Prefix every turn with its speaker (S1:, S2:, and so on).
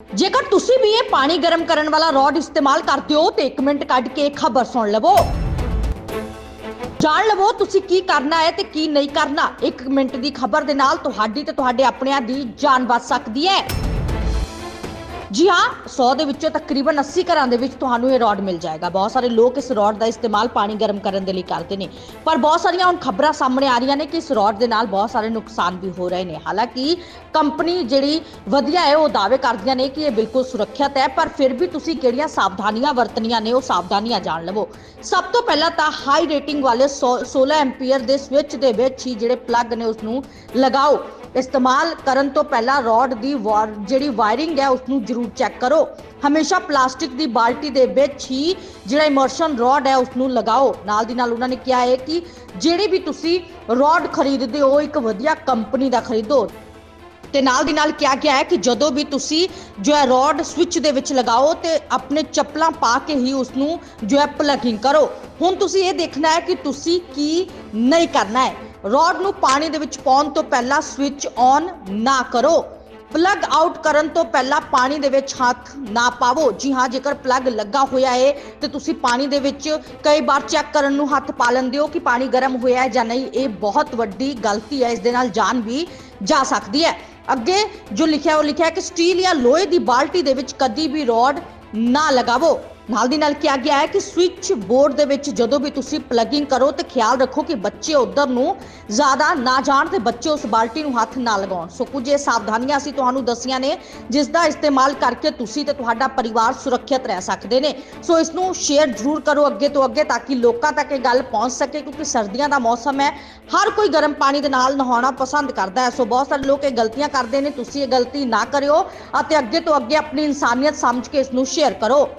S1: ਜੇਕਰ ਤੁਸੀਂ ਵੀ ਇਹ ਪਾਣੀ ਗਰਮ ਕਰਨ ਵਾਲਾ ਰੋਡ ਇਸਤੇਮਾਲ ਕਰਦੇ ਹੋ, ਤੇ 1 ਮਿੰਟ ਕੱਢ ਕੇ ਖਬਰ ਸੁਣ ਲਵੋ। ਜਾਣ ਲਵੋ ਤੁਸੀਂ ਕੀ ਕਰਨਾ ਹੈ ਤੇ ਕੀ ਨਹੀਂ ਕਰਨਾ। 1 ਮਿੰਟ ਦੀ ਖਬਰ ਦੇ ਨਾਲ ਤੁਹਾਡੀ ਤੇ ਤੁਹਾਡੇ ਆਪਣਿਆਂ ਦੀ ਜਾਨ ਬਚ ਸਕਦੀ ਹੈ। ਜੀ ਹਾਂ 100 ਦੇ ਵਿੱਚੋਂ ਤਕਰੀਬਨ 80 ਘਰਾਂ ਦੇ ਵਿੱਚ ਤੁਹਾਨੂੰ ਇਹ ਰੋਡ ਮਿਲ ਜਾਏਗਾ। ਬਹੁਤ ਸਾਰੇ ਲੋਕ ਇਸ ਰੋਡ ਦਾ ਇਸਤੇਮਾਲ ਪਾਣੀ ਗਰਮ ਕਰਨ ਦੇ ਲਈ ਕਰਦੇ ਨੇ। ਪਰ ਬਹੁਤ ਸਾਰੀਆਂ ਹੁਣ ਖਬਰਾਂ ਸਾਹਮਣੇ ਆ ਰਹੀਆਂ ਨੇ ਕਿ ਇਸ ਰੋਡ ਦੇ ਨਾਲ ਬਹੁਤ ਸਾਰੇ ਨੁਕਸਾਨ ਵੀ ਹੋ ਰਹੇ ਨੇ। ਹਾਲਾਂਕਿ ਕੰਪਨੀ ਜਿਹੜੀ ਵਧੀਆ ਹੈ, ਉਹ ਦਾਅਵੇ ਕਰਦੀਆਂ ਨੇ ਕਿ ਇਹ ਬਿਲਕੁਲ ਸੁਰੱਖਿਅਤ ਹੈ, ਪਰ ਫਿਰ ਵੀ ਤੁਸੀਂ ਕਿਹੜੀਆਂ ਸਾਵਧਾਨੀਆਂ ਵਰਤਣੀਆਂ ਨੇ, ਉਹ ਸਾਵਧਾਨੀਆਂ ਜਾਣ ਲਵੋ। ਸਭ ਤੋਂ ਪਹਿਲਾਂ ਤਾਂ ਹਾਈ ਰੇਟਿੰਗ ਵਾਲੇ 16 ਐਂਪੀਅਰ ਦੇ ਸਵਿਚ ਦੇ ਵਿੱਚ ਹੀ ਜਿਹੜੇ ਪਲੱਗ ਨੇ ਉਸ ਨੂੰ ਲਗਾਓ। ਇਸਤੇਮਾਲ ਕਰਨ ਤੋਂ ਪਹਿਲਾਂ ਰੋਡ ਦੀ ਵਾਰ- ਜਿਹੜੀ ਵਾਇਰਿੰਗ ਹੈ ਉਸ ਨੂੰ ਜ਼ਰੂਰ ਚੈੱਕ ਕਰੋ। ਹਮੇਸ਼ਾ ਪਲਾਸਟਿਕ ਦੀ ਬਾਲਟੀ ਦੇ ਵਿੱਚ ਹੀ ਜਿਹੜਾ ਇਮਰਸ਼ਨ ਰੋਡ ਹੈ ਉਸ ਨੂੰ ਲਗਾਓ। ਨਾਲ ਦੀ ਨਾਲ ਉਹਨਾਂ ਨੇ ਕਿਹਾ ਹੈ ਕਿ ਜਿਹੜੀ ਵੀ ਤੁਸੀਂ ਰੋਡ ਖਰੀਦਦੇ ਹੋ, ਇੱਕ ਵਧੀਆ ਕੰਪਨੀ ਦਾ ਖਰੀਦੋ। ਤੇ ਨਾਲ ਦੀ ਨਾਲ ਕਿਹਾ ਗਿਆ ਹੈ ਕਿ ਜਦੋਂ ਵੀ ਤੁਸੀਂ ਜੋ ਹੈ ਰੋਡ ਸਵਿਚ ਦੇ ਵਿੱਚ ਲਗਾਓ ਤੇ ਆਪਣੇ ਚੱਪਲਾਂ ਪਾ ਕੇ ਹੀ ਉਸ ਨੂੰ ਜੋ ਹੈ ਪਲੱਗਿੰਗ ਕਰੋ। ਹੁਣ ਤੁਸੀਂ ਇਹ ਦੇਖਣਾ ਹੈ ਕਿ ਤੁਸੀਂ ਕੀ ਨਹੀਂ ਕਰਨਾ ਹੈ। ਰੋਡ ਨੂੰ ਪਾਣੀ ਦੇ ਵਿੱਚ ਪਾਉਣ ਤੋਂ ਪਹਿਲਾਂ ਸਵਿਚ ਔਨ ਨਾ ਕਰੋ। ਪਲੱਗ ਆਊਟ ਕਰਨ ਤੋਂ ਪਹਿਲਾਂ ਪਾਣੀ ਦੇ ਵਿੱਚ ਹੱਥ ਨਾ ਪਾਵੋ। ਜੀ ਹਾਂ, ਜੇਕਰ ਪਲੱਗ ਲੱਗਾ ਹੋਇਆ ਹੈ ਤੇ ਤੁਸੀਂ ਪਾਣੀ ਦੇ ਵਿੱਚ ਕਈ ਵਾਰ ਚੈੱਕ ਕਰਨ ਨੂੰ ਹੱਥ ਪਾ ਲੈਂਦੇ ਹੋ ਕਿ ਪਾਣੀ ਗਰਮ ਹੋਇਆ ਹੈ ਜਾਂ ਨਹੀਂ। ਇਹ ਬਹੁਤ ਵੱਡੀ ਗਲਤੀ ਹੈ, ਇਸ ਦੇ ਨਾਲ ਜਾਨ ਵੀ ਜਾ ਸਕਦੀ ਹੈ। ਅੱਗੇ ਜੋ ਲਿਖਿਆ, ਉਹ ਲਿਖਿਆ ਕਿ ਸਟੀਲ ਜਾਂ ਲੋਹੇ ਦੀ ਬਾਲਟੀ ਦੇ ਵਿੱਚ ਕਦੀ ਵੀ ਰੋਡ ਨਾ ਲਗਾਵੋ। ਨਾਲ ਦੀ ਨਾਲ ਕਿਹਾ ਗਿਆ ਹੈ ਕਿ ਸਵਿਚ ਬੋਰਡ ਦੇ ਵਿੱਚ ਜਦੋਂ ਵੀ ਤੁਸੀਂ ਪਲੱਗਿੰਗ ਕਰੋ ਤੇ ਖਿਆਲ ਰੱਖੋ ਕਿ ਬੱਚੇ ਉਧਰ ਨੂੰ ਜ਼ਿਆਦਾ ਨਾ ਜਾਣ ਤੇ ਬੱਚੇ ਉਸ ਬਾਲਟੀ ਨੂੰ ਹੱਥ ਨਾ ਲਗਾਉਣ। ਸੋ ਕੁਝ ਇਹ ਸਾਵਧਾਨੀਆਂ ਅਸੀਂ ਤੁਹਾਨੂੰ ਦੱਸੀਆਂ ਨੇ, ਜਿਸ ਦਾ ਇਸਤੇਮਾਲ ਕਰਕੇ ਤੁਸੀਂ ਤੇ ਤੁਹਾਡਾ ਪਰਿਵਾਰ ਸੁਰੱਖਿਅਤ ਰਹਿ ਸਕਦੇ ਨੇ। ਸੋ ਇਸ ਨੂੰ ਸ਼ੇਅਰ ਜ਼ਰੂਰ ਕਰੋ ਅੱਗੇ ਤੋਂ ਅੱਗੇ ਤਾਂ ਕਿ ਲੋਕਾਂ ਤੱਕ ਇਹ ਗੱਲ ਪਹੁੰਚ ਸਕੇ, ਕਿਉਂਕਿ ਸਰਦੀਆਂ ਦਾ ਮੌਸਮ ਹੈ, ਹਰ ਕੋਈ ਗਰਮ ਪਾਣੀ ਦੇ ਨਾਲ ਨਹਾਉਣਾ ਪਸੰਦ ਕਰਦਾ ਹੈ। ਸੋ ਬਹੁਤ ਸਾਰੇ ਲੋਕ ਇਹ ਗਲਤੀਆਂ ਕਰਦੇ ਨੇ, ਤੁਸੀਂ ਇਹ ਗਲਤੀ ਨਾ ਕਰਿਓ ਅਤੇ ਅੱਗੇ ਤੋਂ ਅੱਗੇ ਆਪਣੀ ਇਨਸਾਨੀਅਤ ਸਮਝ ਕੇ ਇਸ ਨੂੰ ਸ਼ੇਅਰ ਕਰੋ।